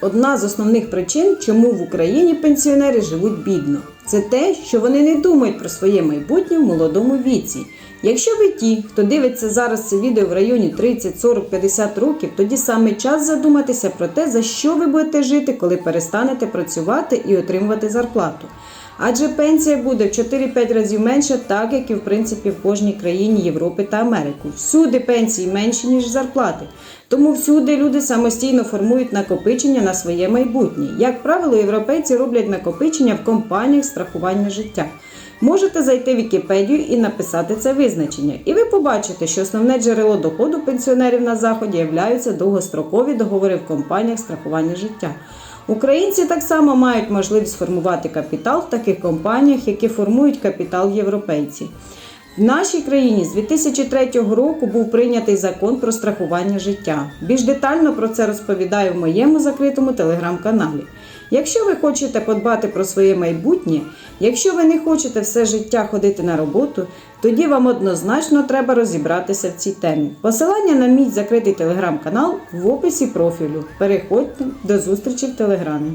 одна з основних причин, чому в Україні пенсіонери живуть бідно. Це те, що вони не думають про своє майбутнє в молодому віці. Якщо ви ті, хто дивиться зараз це відео в районі 30, 40, 50 років, тоді саме час задуматися про те, за що ви будете жити, коли перестанете працювати і отримувати зарплату. Адже пенсія буде в 4-5 разів менша, так як і в принципі в кожній країні Європи та Америку. Всюди пенсії менші, ніж зарплати. Тому всюди люди самостійно формують накопичення на своє майбутнє. Як правило, європейці роблять накопичення в компаніях страхування життя. Можете зайти в Вікіпедію і написати це визначення, і ви побачите, що основне джерело доходу пенсіонерів на заході являються довгострокові договори в компаніях страхування життя. Українці так само мають можливість формувати капітал в таких компаніях, які формують капітал європейці. В нашій країні з 2003 року був прийнятий закон про страхування життя. Більш детально про це розповідаю в моєму закритому телеграм-каналі. Якщо ви хочете подбати про своє майбутнє, якщо ви не хочете все життя ходити на роботу, тоді вам однозначно треба розібратися в цій темі. Посилання на мій закритий телеграм-канал в описі профілю. Переходьте до зустрічі в телеграмі.